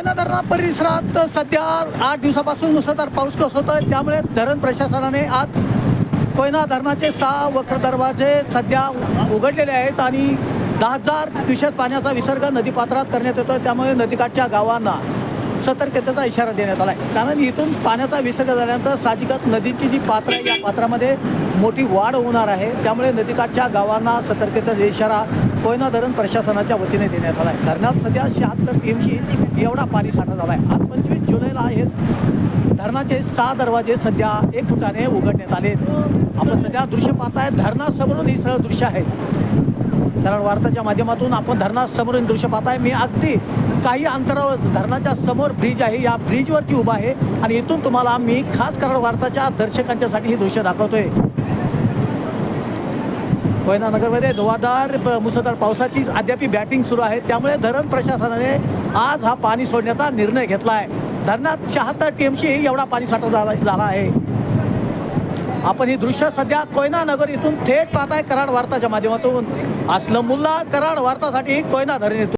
कोयना धरणा परिसरात सध्या आठ दिवसापासून मुसळधार पाऊस कोसळत आहे त्यामुळे धरण प्रशासनाने आज कोयना धरणाचे सहा वक्र दरवाजे सध्या उघडलेले आहेत आणि दहा हजार क्युसेक पाण्याचा विसर्ग नदीपात्रात करण्यात येतो त्यामुळे नदीकाठच्या गावांना सतर्कतेचा इशारा देण्यात आला आहे कारण इथून पाण्याचा विसर्ग झाल्यानंतर साहजिकच नदीची जी पात्र आहे या पात्रामध्ये मोठी वाढ होणार आहे त्यामुळे नदीकाठच्या गावांना सतर्कतेचा इशारा कोयना धरण प्रशासनाच्या वतीने देण्यात आला आहे धरणात सध्या शहात्तर टीएमशी एवढा पाणी साठा झाला आहे आज पंचवीस जुलैला हे धरणाचे सहा दरवाजे सध्या एक फुटाने उघडण्यात आले आपण सध्या दृश्य पाहताय धरणासमोरून ही सगळं दृश्य आहे. कारण वार्ताच्या माध्यमातून आपण धरणासमोरून दृश्य पाहताय. मी अगदी काही अंतरावर धरणाच्या समोर ब्रिज आहे. या ब्रिजवरती उभा आहे. आणि इथून तुम्हाला मी खास कारण वार्ताच्या दर्शकांच्यासाठी हे दृश्य दाखवतोय. कोयना नगरमध्ये धुवाधार मुसळधार पावसाची अद्याप बॅटिंग सुरू आहे. त्यामुळे धरण प्रशासनाने आज हा पाणी सोडण्याचा निर्णय घेतला आहे धरणात शहात्तर टीएमशी एवढा पाणी साठा झाला झाला आहे. आपण ही दृश्य सध्या कोयना नगर इथून थेट पाहताय कराड वार्ताच्या माध्यमातून. असलमुल्ला कराड वार्तासाठी कोयना धरण येथून